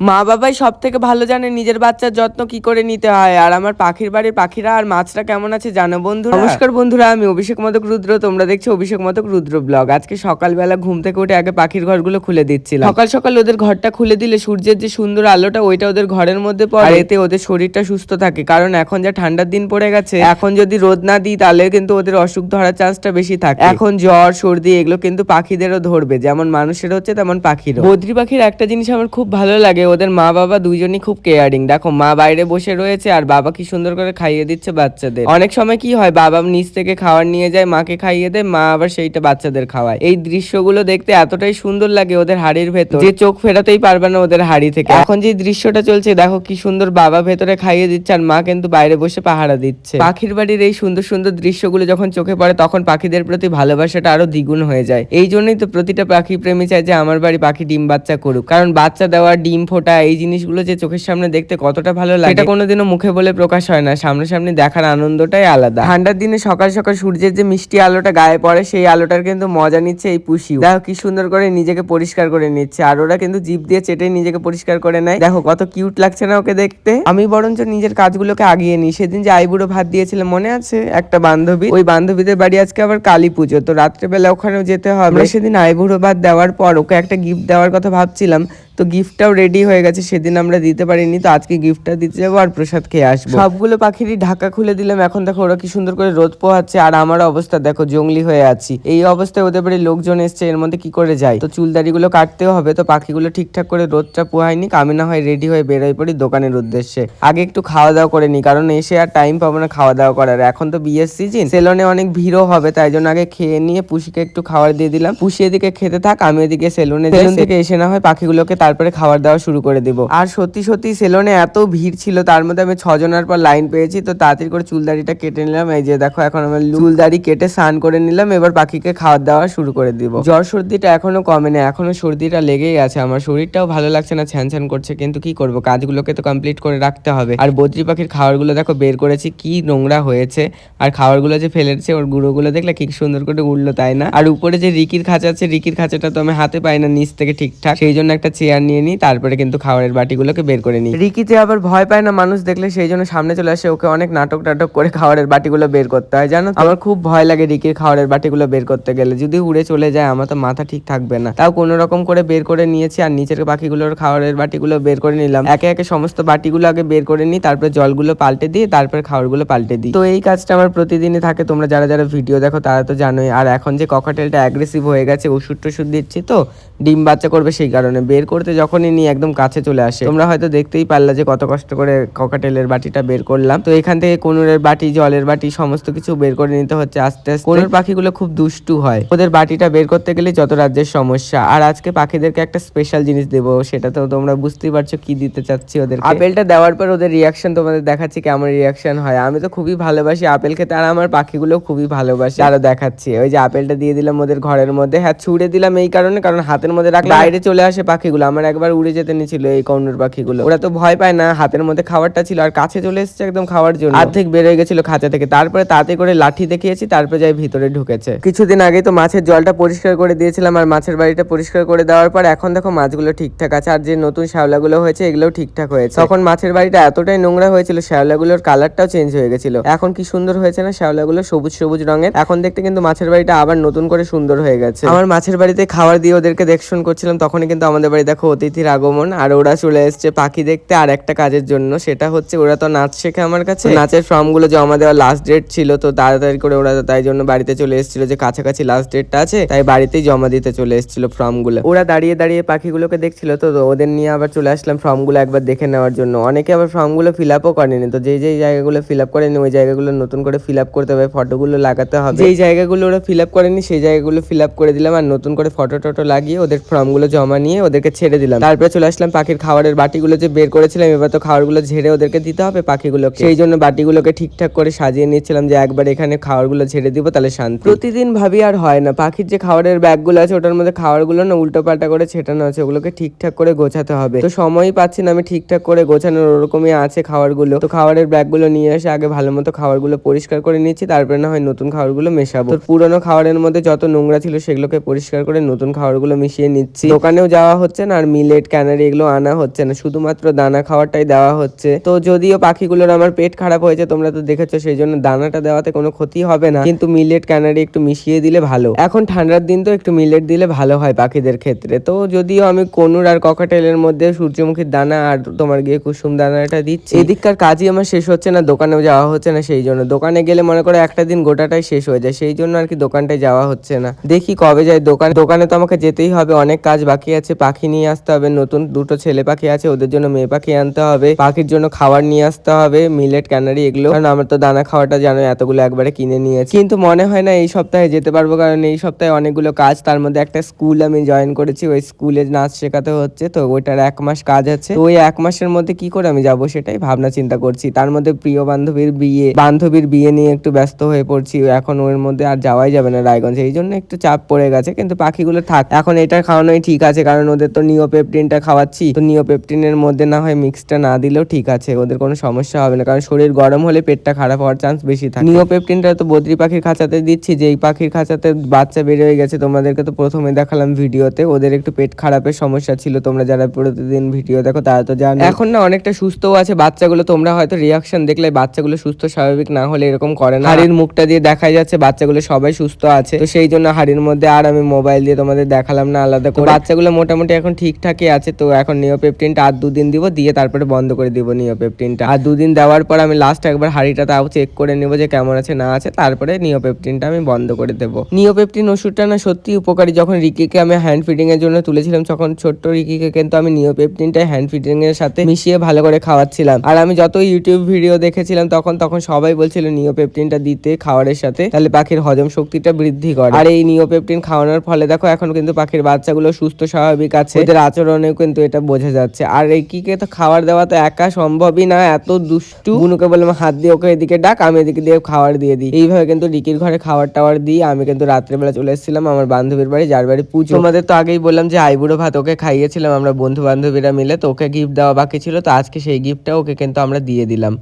মা বাবাই সব থেকে ভালো জানে নিজের বাচ্চার যত্ন কি করে নিতে হয় আর আমার পাখির বাড়ির পাখিরা আর মাছরা কেমন আছে জানো বন্ধু নমস্কার বন্ধুরা আমি অভিষেক মদক রুদ্র তোমরা দেখছ অভিষেক মদক রুদ্র ব্লগ। আজকে সকালবেলা ঘুম থেকে উঠে আগে পাখির ঘরগুলো খুলে দিচ্ছিলাম। সকাল সকাল ওদের ঘরটা খুলে দিলে সূর্যের যে সুন্দর আলোটা ওইটা ওদের ঘরের মধ্যে পড়ে। এতে ওদের শরীরটা সুস্থ থাকে কারণ এখন যা ঠান্ডার দিন পড়ে গেছে এখন যদি রোদ না দিই তাহলে কিন্তু ওদের অসুখ ধরার চান্সটা বেশি থাকে। এখন জ্বর সর্দি এগুলো কিন্তু পাখিদেরও ধরবে যেমন মানুষের হচ্ছে তেমন পাখিরও। বদ্রি পাখির একটা জিনিস আমার খুব ভালো লাগে ওদের মা বাবা দুইজনই খুব কেয়ারিং দেখো, মা বাইরে বসে রয়েছে আর বাবা কি সুন্দর করে খাইয়ে দিচ্ছে বাচ্চাদের। অনেক সময় কি হয়, বাবা নিচ থেকে খাবার নিয়ে যায়, মাকে খাইয়ে দেয়, মা আবার সেইটা বাচ্চাদের খাওয়ায়। এই দৃশ্যগুলো দেখতে এতটাই সুন্দর লাগে ওদের হাড়ির ভেতর, যে চোখ ফেরাতেই পারবে না ওদের হাড়ি থেকে। এখন যে দৃশ্যটা চলছে, দেখো কি সুন্দর বাবা ভেতরে খাইয়ে দিচ্ছে আর মা কিন্তু বাইরে বসে পাহারা দিচ্ছে। পাখির বাড়ির এই সুন্দর সুন্দর দৃশ্যগুলো যখন চোখে পড়ে, তখন পাখিদের প্রতি ভালোবাসাটা আরও দ্বিগুণ হয়ে যায়। এই জন্যই তো প্রতিটা পাখি প্রেমী চায় যে, আমার বাড়ি পাখি ডিম বাচ্চা করুক। কারণ বাচ্চা দেওয়া ডিম ফোটা এই জিনিসগুলো যে চোখের সামনে দেখতে কতটা ভালো লাগে। এটা কোনোদিনও মুখে বলে প্রকাশ হয় না। সামনাসামনি দেখার আনন্দটাই আলাদা। ঠান্ডার দিনে সকাল সকাল সূর্যের যে মিষ্টি আলোটা গায়ে পড়ে সেই আলোটার কিন্তু মজা নিচ্ছে এই পুষি। দেখো কি সুন্দর করে নিজেকে পরিষ্কার করে নিচ্ছে। আর ওরা কিন্তু জিভ দিয়ে চেটে নিজেকে পরিষ্কার করে নেয়। দেখো কত কিউট লাগছে না ওকে দেখতে। আমি বরঞ্চ নিজের কাজগুলোকে আগিয়ে নিই। সেদিন যে আইবুড়ো ভাত দিয়েছিলাম মনে আছে? একটা বান্ধবী। ওই বান্ধবীদের বাড়ি আজকে আবার কালী পুজো। তো রাত্রেবেলা ওখানেও যেতে হবে। সেদিন আইবুড়ো ভাত দেওয়ার পর ওকে একটা গিফট দেওয়ার কথা ভাবছিলাম। তো গিফটটাও রেডি হয়ে গেছে সেদিন আমরা দিতে পারিনি তো আজকে গিফটটা দিতে যাব আর প্রসাদ খেয়ে আসব। সবগুলো পাখিরই ঢাকা খুলে দিলাম এখন দেখো ওরা কি সুন্দর করে রোদ পোহাচ্ছে আর আমার অবস্থা দেখো জঙ্গলি হয়ে আছি। এই অবস্থায় ওদের বাড়ি লোকজন এসছে এর মধ্যে কি করে যায় তো চুলদারিগুলো কাটতেও হবে তো পাখিগুলো ঠিকঠাক করে রোদটা পোহায়নি আমি না হয় রেডি হয়ে বেরোয় পড়ি দোকানের উদ্দেশ্যে। আগে একটু খাওয়া দাওয়া করে নি কারণ এসে আর টাইম পাবো না খাওয়া দাওয়া করার। এখন তো বিয়ের সিজন সেলনে অনেক ভিড়ও হবে তাই জন্য আগে খেয়ে নিয়ে পুষিকে একটু খাবার দিয়ে দিলাম। পুষি এদিকে খেতে থাক আমি এদিকে সেলুনে সেলুন থেকে এসে না হয় পাখিগুলোকে তারপরে খাবার দাওয়া শুরু করে দিব। আর সত্যি সত্যি সেলুনে এত ভিড় ছিল, তার মধ্যে আমি ছজনের পর লাইন পেয়েছি, তো তাড়াতাড়ি করে চুলদারিটা কেটে নিলাম। এই যে দেখো, এখন আমার চুলদারি কেটে স্নান করে নিলাম, এবার পাখিকে খাবার দাওয়া শুরু করে দিব। জ্বর সর্দিটা এখনও কমে না এখনও সর্দিটা লেগেই আছে। আমার শরীরটাও ভালো লাগছে না ছ্যান ছ্যান করছে, কিন্তু কি করব? কাজগুলোকে তো কমপ্লিট করে রাখতে হবে। আর বদ্রি পাখির খাবারগুলো দেখো, বের করেছি, কি নোংরা হয়েছে। আর খাবারগুলো যে ফেলেছে, ওর গুঁড়োগুলো দেখলে কি সুন্দর করে উঠল তাই না? আর উপরে যে রিকির খাঁচা আছে, রিকির খাঁচাটা তো আমি হাতে পাই না, নিচ থেকে ঠিকঠাক। সেই জন্য একটা চেয়ার নিয়ে নিই তারপরে কিন্তু খাবারের বাটিগুলোকে বের করে নিই। রিকিতে আবার ভয় পায় না মানুষ দেখলে সেই জন্য সামনে চলে আসে ওকে অনেক নাটক টাটক করে খাবারের বাটিগুলো বের করতে হয়। জানো? আমার খুব ভয় লাগে রিকির খাবারের বাটিগুলো বের করতে গেলে। যদি উড়ে চলে যায় আমার তো মাথা ঠিক থাকবে না। তাও কোনো রকম করে বের করে নিয়েছি আর নিচের পাখিগুলোর খাবারের বাটিগুলো বের করে নিলাম। একে একে সমস্ত বাটিগুলো আগে বের করে নিই তারপরে জলগুলো পাল্টে দিয়ে তারপরে খাবারগুলো পাল্টে দিই। তো এই কাজটা আমার প্রতিদিনই থাকে তোমরা যারা যারা ভিডিও দেখো তারা তো জানোই। আর এখন যে ককাটেলটা অ্যাগ্রেসিভ হয়ে গেছে ওষুধ টষুধ দিচ্ছি তো ডিম বাচ্চা করবে সেই কারণে। বের করতে যখনই নিয়ে একদম কাছে চলে আসে তোমরা হয়তো দেখতেই পারলা যে কত কষ্ট করে ককাটেলের বাটিটা বের করলাম। তো এখান থেকে কোনুরের বাটি জলের বাটি সমস্ত কিছু বের করে নিতে হচ্ছে আস্তে আস্তে। কোনুর পাখিগুলো খুব দুষ্টু হয়। ওদের বাটিটা বের করতে গেলে যত রাজ্যের সমস্যা। আর আজকে পাখিদেরকে একটা স্পেশাল জিনিস দেবো সেটা তো তোমরা বুঝতেই পারছ কি দিতে চাচ্ছি ওদের আপেলটা দেওয়ার পর ওদের রিয়াকশন তোমাদের দেখাচ্ছি কেমন রিয়াকশন হয়। আমি তো খুবই ভালোবাসি আপেল খেতে আর আমার পাখিগুলো খুবই ভালোবাসি। আরও দেখাচ্ছি। ওই যে আপেলটা দিয়ে দিলাম ওদের ঘরের মধ্যে। হ্যাঁ ছুড়ে দিলাম এই কারণে কারণ হাতের মধ্যে রাখলে বাইরে চলে আসে পাখিগুলো। আমার একবার উড়ে যেতে নিয়েছিল এই কর্নুর পাখিগুলো। ওরা তো ভয় পায় না, হাতের মধ্যে খাবারটা ছিল আর কাছে চলে এসেছে একদম খাওয়ার জন্য। অর্ধেক বেরোয় গেছিল খাঁচা থেকে, তারপরে তাতে করে লাঠি দেখিয়েছি, তারপরে যাই ভিতরে ঢুকেছে। কিছুদিন আগে তো মাছের জলটা পরিষ্কার করে দিয়েছিলাম আর মাছের বাড়িটা পরিষ্কার করে দেওয়ার পর এখন দেখো মাছগুলো ঠিকঠাক আছে আর যে নতুন শ্যাওলাগুলো হয়েছে এগুলোও ঠিকঠাক হয়েছে। তখন মাছের বাড়িটা এতটাই নোংরা হয়েছিল, শ্যাওলাগুলোর কালারটাও চেঞ্জ হয়ে গেছিল। এখন কি সুন্দর হয়েছে না শ্যাওলাগুলো সবুজ সবুজ রঙের? এখন দেখতে কিন্তু মাছের বাড়িটা আবার নতুন করে সুন্দর হয়ে গেছে। আমার মাছের বাড়িতে খাবার দিয়ে ওদেরকে দেখশন করছিলাম, তখনই কিন্তু আমাদের বাড়ি দেখো অতিথির আগমন, আর ওরা চলে এসছে পাখি দেখতে। আর একটা কাজের জন্য, সেটা হচ্ছে ওরা তো নাচ শেখে আমার কাছে। নাচের ফর্মগুলো জমা দেওয়ার লাস্ট ডেট ছিল, তো তাড়াতাড়ি করে ওরা তাই জন্য বাড়িতে চলে এসেছিল যে কাছাকাছি লাস্ট ডেটটা আছে, তাই বাড়িতেই জমা দিতে চলে এসেছিল ফর্মগুলো ওরা দাঁড়িয়ে দাঁড়িয়ে পাখিগুলোকে দেখছিল, তো ওদের নিয়ে আবার চলে আসলাম ফর্মগুলো একবার দেখে নেওয়ার জন্য। অনেকে আবার ফর্মগুলো ফিল আপও করেনি, তো যেই যেই জায়গাগুলো ফিল আপ করেনি, ওই জায়গাগুলো নতুন করে ফিল আপ করতে হবে ফটোগুলো লাগাতে হবে। যেই জায়গাগুলো ওরা ফিল আপ করেনি, সেই জায়গাগুলো ফিল আপ করে দিলাম, আর নতুন করে ফটো টটো লাগিয়ে ওদের ফর্মগুলো জমা নিয়ে ওদেরকে ছেড়ে দিলাম। তারপরে চলে আসলাম পাখির খাবারের বাটিগুলো যে বের করেছিলাম, এবার তো খাবারগুলো ঝেড়ে ওদেরকে দিতে হবে পাখিগুলোকে। সেই জন্য বাটিগুলোকে ঠিকঠাক করে সাজিয়ে নিচ্ছিলাম যে একবার এখানে খাবারগুলো ঝেড়ে দিব, তাহলে শান্তি। প্রতিদিন ভাবি আর হয় না, পাখির যে খাবারের ব্যাগগুলো আছে ওটার মধ্যে খাবারগুলো না উল্টো পাল্টা করে ছেটানো আছে, ওগুলোকে ঠিকঠাক করে গোছাতে হবে। তো সময়ই পাচ্ছি না আমি ঠিকঠাক করে গোছানোর, ওরকমই আছে খাবারগুলো। তো খাবারের ব্যাগগুলো নিয়ে এসে আগে ভালো মতো খাবারগুলো পরিষ্কার করে নিচ্ছি, তারপরে না হয় নতুন খাবারগুলো মেশাবো। তো পুরোনো খাবারের মধ্যে যত নোংরা ছিল সেগুলোকে পরিষ্কার করে নতুন খাবারগুলো মিশিয়ে নিচ্ছি। দোকানেও যাওয়া হচ্ছে না আর মিলেট, ক্যানারি এগুলো আনা হচ্ছে না। শুধুমাত্র দানা খাওয়াটাই দেওয়া হচ্ছে। তো যদিও পাখিগুলোর আমার পেট খারাপ হয়েছে, তোমরা তো দেখেছ, সেই জন্য দানাটা দেওয়াতে কোনো ক্ষতি হবে না। কিন্তু মিলেট, ক্যানারি একটু মিশিয়ে দিলে ভালো। এখন ঠান্ডার দিন তো একটু মিলেট দিলে ভালো হয় পাখিদের ক্ষেত্রে। তো যদিও আমি কনুর আর ককাটেলের মধ্যে সূর্যমুখীর দানা আর তোমার গিয়ে কুসুম দানাটা দিচ্ছি। এদিককার কাজই আমার শেষ হচ্ছে না, দোকানেও যাওয়া হচ্ছে না সেই জন্য। দোকানে গেলে মনে করো একটা দিন গোটাটাই শেষ হয়ে যায়, সেই জন্য আর কি দোকানটায় যাওয়া হচ্ছে না। দেখি কবে যাই দোকান দোকানে তো আমাকে যেতেই হবে, অনেক কাজ বাকি আছে, পাখি নিয়ে আসতে হবে। নতুন দুটো ছেলে পাখি আছে, ওদের জন্য মেয়ে পাখি আনতে হবে। পাখির জন্য খাবার নিয়ে আসতে হবে মিলেট ক্যানারি এগুলো। কারণ আমার তো দানা খাওয়াটা জানো এতগুলো একবারে কিনে নিয়েছি। কিন্তু মনে হয় না এই সপ্তাহে যেতে পারব, কারণ এই সপ্তাহে অনেকগুলো কাজ। তার মধ্যে একটা স্কুল আমি জয়েন করেছি, ওই স্কুলে নাচ শেখাতে হচ্ছে। তো ওইটার এক মাস কাজ আছে। তো ওই এক মাসের মধ্যে কি করে আমি যাব সেটাই ভাবনা চিন্তা করছি। তার মধ্যে প্রিয় বান্ধবীর বিয়ে বান্ধবীর বিয়ে নিয়ে একটু ব্যস্ত হয়ে পড়ছি। এখন ওর মধ্যে আর যাওয়াই যাবে না রায়গঞ্জ। এই জন্য একটু চাপ পড়ে গেছে, কিন্তু পাখিগুলো থাক। এখন এটা খাওয়ানোই ঠিক আছে, কারণ ওদের তো নিওপেপটিনটা খাওয়াচ্ছি। তো নিওপেপটিনের মধ্যে না হয় মিক্সটা না দিলেও ঠিক আছে, ওদের কোনো সমস্যা হবে না। কারণ শরীর গরম হলে পেটটা খারাপ হওয়ার চান্স বেশি থাকে। নিওপেপটিনটা তো বদ্রি পাখির খাঁচাতে দিচ্ছি যে এই পাখির খাঁচাতে বাচ্চা বের হয়ে গেছে, তোমাদেরকে তো প্রথমে দেখালাম ভিডিওতে। ওদের একটু পেট খারাপের সমস্যা ছিল, তোমরা যারা প্রতিদিন ভিডিও দেখো তারা তো জানো। এখন না অনেকটা সুস্থও আছে, বাচ্চাগুলো তোমরা হয়তো রিয়াকশন দেখলে বাচ্চাগুলো সুস্থ, স্বাভাবিক না হলে এরকম করে না। হাড়ির মুখটা দিয়ে দেখা যাচ্ছে, বাচ্চাগুলো সবাই সুস্থ আছে। তো সেই জন্য হাড়ির মধ্যে আর আমি মোবাইল দিয়ে তোমাদের দেখালাম না আলাদা করে। বাচ্চাগুলো মোটামুটি এখন ঠিকঠাকই আছে, তো এখন নিওপেপটিনটা আর দুদিন দিব, দিয়ে তারপরে বন্ধ করে দিব নিওপেপটিনটা। আর দুদিন দেওয়ার পর আমি লাস্ট একবার হাড়িটা তাও চেক করে নেব যে কেমন আছে, না আছে, তারপরে নিওপেপটিনটা আমি বন্ধ করে দেবো। নিওপেপটিন ওষুধটা না সত্যি উপকারী, যখন রিকিকে আমি হ্যান্ড ফিডিং এর জন্য তুলেছিলাম, তখন ছোট্ট রিকিকে কিন্তু আমি নিওপেপটিনটা হ্যান্ড ফিডিং এর সাথে মিশিয়ে ভালো করে খাওয়াচ্ছিলাম। আর আমি যত ইউটিউব ভিডিও দেখেছিলাম, তখন তখন সবাই বলছিল নিওপেপটিনটা দিতে খাওয়ারের সাথে, তাহলে পাখির হজম শক্তিটা বৃদ্ধি করে। আর এই নিওপেপটিন খাওয়ানোর ফলে দেখো, এখন কিন্তু পাখির বাচ্চাগুলো সুস্থ, স্বাভাবিক আছে। এদের আচরণেও কিন্তু এটা বোঝা যাচ্ছে। আর এই কিকে তো খাবার দেওয়া তো একা সম্ভবই না, এত দুষ্টু। বুনুকে বললাম, হাত দিয়ে ওকে এদিকে ডাক, আমি এদিকে দিয়ে খাবার দিয়ে দিই। এইভাবে কিন্তু রিকির ঘরে খাবার টাবার দিই। আমি কিন্তু রাত্রেবেলা চলে এসেছিলাম, আমার বান্ধবীর বাড়ি, যার বাড়ি পুজো। তোমাদের তো আগেই বললাম যে আইবুড়ো ভাত ওকে খাইয়েছিলাম, আমরা বন্ধু বান্ধবীরা মিলে, তো ওকে গিফট দেওয়া বাকি ছিল, তো আজকে সেই গিফটটা ওকে কিন্তু আমরা দিয়ে দিলাম।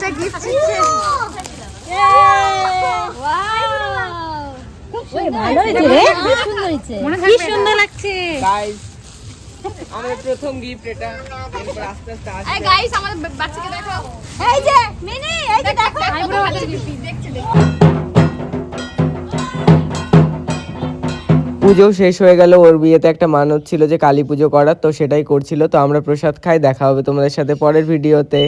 একটা গিফট দিচ্ছে। সুন্দর হয়েছে। কি সুন্দর লাগছে। আমাদের প্রথম গিফট এটা। এরপর আস্তে আস্তে আসবে। এই গাইস আমাদের বাচ্চাকে দেখো। এই যে মিনি এই যে দেখো আইব্রো দেখছে। দেখছে পুজো শেষ হয়ে গেল। ওর বিয়েতে একটা মানত ছিল যে কালী পুজো করার তো সেটাই করছিল। তো আমরা প্রসাদ খাই দেখা হবে তোমাদের সাথে পরের ভিডিওতে